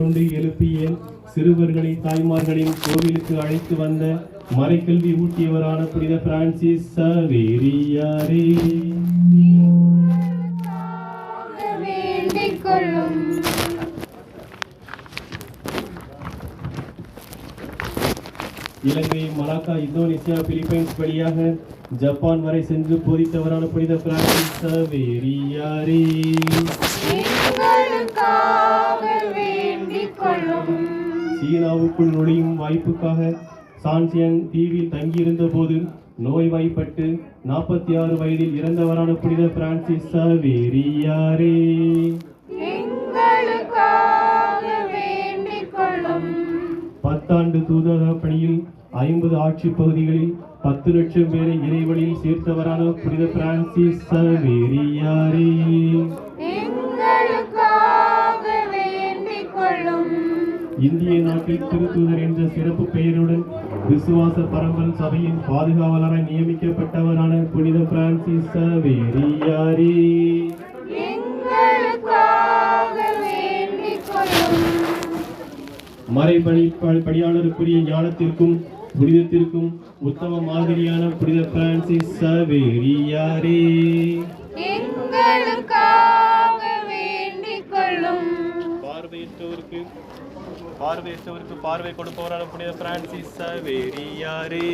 கொண்டு எழுப்பிய சிறுவர்களை தாய்மார்களின் கோவிலுக்கு அழைத்து வந்த மறைக்கல்வி ஊட்டியவரான புனித பிரான்சிஸ் சவேரியாரே. இலங்கை மலாக்கா இந்தோனேசியா பிலிப்பைன்ஸ் வழியாக ஜப்பான் வரை சென்று போதித்தவரான புனித பிரான்சிஸ் சவேரியாரே. சீனாவுக்குள் நுழையும் வாய்ப்புக்காக சான்சியங் தீவில் தங்கியிருந்த போது நோய்வாய்ப்பட்டு நாற்பத்தி ஆறு வயதில் இறந்தவரான புனித பிரான்சிஸ் சவேரியாரே பத்தாண்டு தூதர பணியில் ஐம்பது ஆட்சி பகுதிகளில் பத்து லட்சம் பேரை இறைவழியில் சேர்த்தவரான புனித பிரான்சிஸ் சவேரியாரே இந்திய நாட்டில் திருத்தூதர் என்ற சிறப்பு பெயருடன் விசுவாச பரம்பல் சபையின் பாதுகாவலராய் நியமிக்கப்பட்டவரான புனித பிரான்சிஸ் சவேரியாரே. மறைபணி பணியாளருக்குரிய ஞானத்திற்கும் புனிதத்திற்கும் உத்தம மாதிரியான புனித பிரான்சிஸ் சவேரியாரே. எங்களுக்காக பார்வையற்றவருக்கு பார்வையற்றவருக்கு பார்வை கொடுப்பவரான புனித பிரான்சிஸ் சவேரியாரே.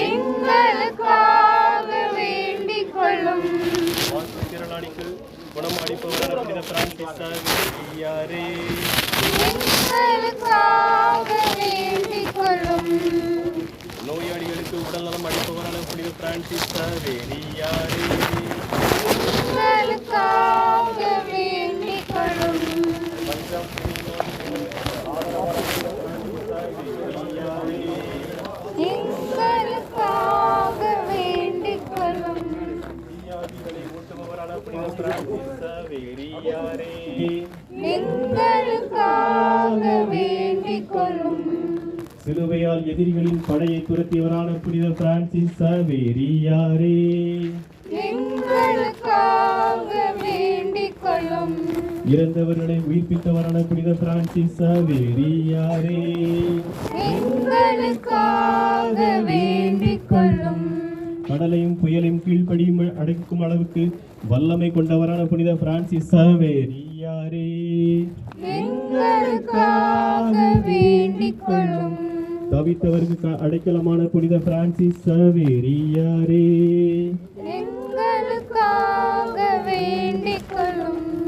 எங்களுக்காக வேண்டிக் கொள்ளும் மாற்றுத்திறனாளிக்கு குணம் அளிப்பவரான புனித பிரான்சிஸ் சவேரியாரே. எங்களுக்காக வேண்டிக் கொள்ளும் நோயாளிகளுக்கு உடல்நலம் அளிப்பவரான புனித பிரான்சிஸ் சவேரியாரே. பிரான்சிஸ் சவேரியாரே எங்களுக்காக வேண்டிக் கொள்ளும் சிலுவையால் எதிரிகளின் படையை துரத்தியவரான புனித பிரான்சிஸ் சவேரியாரே. எங்களுக்காக வேண்டிக் கொள்ளும் இறந்தவர்களை உயிர்ப்பித்தவரான புனித பிரான்சிஸ் சவேரியாரே. எங்களுக்காக வேண்டிக் கொள்ளும் கடலையும் புயலையும் கீழ்ப்படியும் அடைக்கும் அளவுக்கு வல்லமை கொண்டவரான புனித பிரான்சிஸ் சவேரியாரே தவித்தவருக்கு அடைக்கலமான புனித பிரான்சிஸ் சவேரியாரே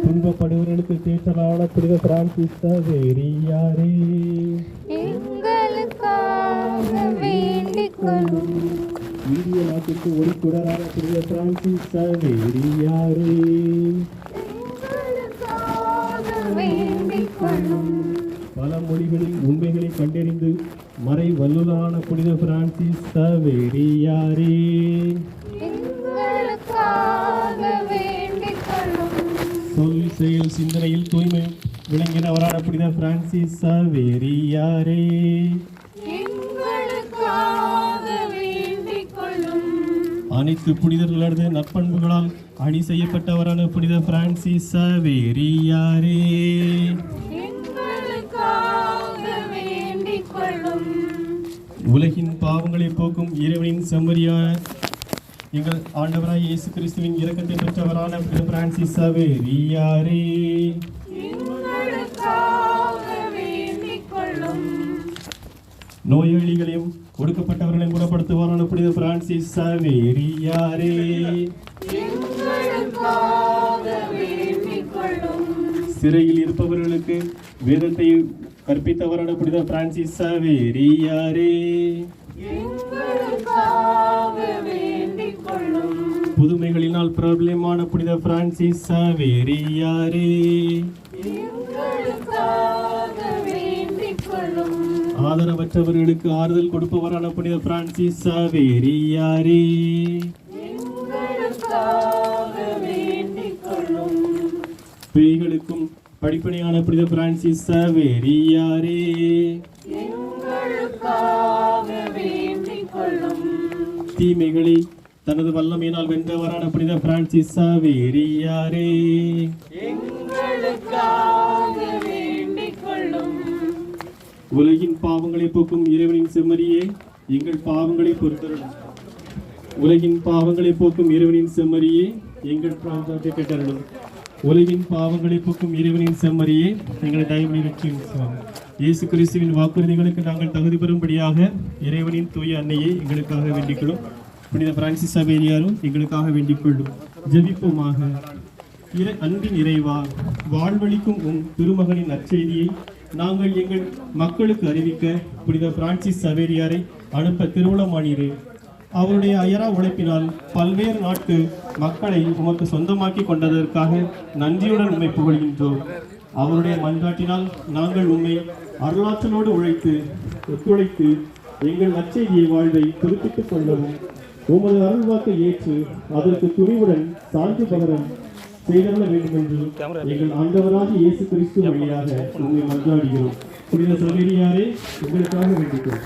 துன்பப்படுவர்களுக்கு தேற்றலான புனித பிரான்சிஸ் சவேரியாரே எங்களுக்காக வேண்டிக் கொள்ளும் இந்திய நாட்டிற்கு ஒரு குடராக புனித பிரான்சிஸ் சவேரியாரே பல மொழிகளில் உண்மைகளை கண்டறிந்து மறை வல்லுலான புனித பிரான்சிஸ் சவேரியாரே சொல் செயல் சிந்தனையில் தூய்மை விளங்கினவரான புனித பிரான்சிஸ் சவேரியாரே அனைத்து புனிதர்களது நற்பண்புகளால் அணி செய்யப்பட்டவரான புனித பிரான்சிஸ் சவேரியாரே. உலகின் பாவங்களை போக்கும் இறைவனின் செம்மறியான எங்கள் ஆண்டவராய் இயேசு கிறிஸ்துவின் இரக்கத்தை பெற்றவரான புனித பிரான்சிஸ் சவேரியாரே. நோயாளிகளையும் ஒடுக்கப்பட்டவர்களையும் குணப்படுத்துவாரான புனித பிரான்சிஸ் சவேரியாரே சிறையில் இருப்பவர்களுக்கு வேதத்தை கற்பித்தவரான புனித பிரான்சிஸ் சவேரியாரே புதுமைகளினால் பிரபலமான புனித பிரான்சிஸ் சவேரியாரே ஆதரவற்றவர்களுக்கு ஆறுதல் கொடுப்பவரான புனித பிரான்சிஸ் சவேரியாரே. பேய்களுக்கும் படிப்பணியான புனித பிரான்சிஸ் சவேரியாரே. தீமைகளை தனது வல்லமையினால் வென்றவரான புனித பிரான்சிஸ் சவேரியாரே. எங்களுக்காக உலகின் பாவங்களை போக்கும் இறைவனின் செம்மறியே எங்கள் பாவங்களை பொறுத்தருளும். உலகின் பாவங்களை போக்கும் இறைவனின் செம்மறியே எங்கள் பிராந்தத்தை பெற்றருளும் உலகின் பாவங்களை போக்கும் இறைவனின் செம்மறியே எங்களை தயவு வெற்றி இயேசு கிறிஸ்துவின் வாக்குறுதிகளுக்கு நாங்கள் தகுதி பெறும்படியாக இறைவனின் தூய அன்னையை எங்களுக்காக வேண்டிக்கொள்ளும். புனித பிரான்சிஸ் அபேரியாரும் எங்களுக்காக வேண்டிக்கொள்ளும். ஜெபிப்போமாக. இறை அன்பின் இறைவா வாழ்வழிக்கும் உம் திருமகனின் நற்செய்தியை நாங்கள் எங்கள் மக்களுக்கு அறிவிக்க புனித பிரான்சிஸ் சவேரியாரை அனுப்ப திருவுளமானீரே அவருடைய அயரா உழைப்பினால் பல்வேறு நாட்டு மக்களை உமக்கு சொந்தமாக்கி கொண்டதற்காக நன்றியுடன் உண்மை புகழ்கின்றோம். அவருடைய மன்றாட்டினால் நாங்கள் உண்மை அருளாற்றலோடு உழைத்து ஒத்துழைத்து எங்கள் நற்செய்தியை வாழ்வை புதுப்பித்துக் கொள்ளவும் உமது அருள்வாக்கை ஏற்று அதற்கு துணிவுடன் சான்று பகரம் செய்தருள வேண்டும் என்று எங்கள் ஆண்டவராக இயேசு கிறிஸ்து வழியாக உண்மை மன்றாடுகிறோம். புனித சவேரியாரே உங்களுக்காக வேண்டிக்கிறோம்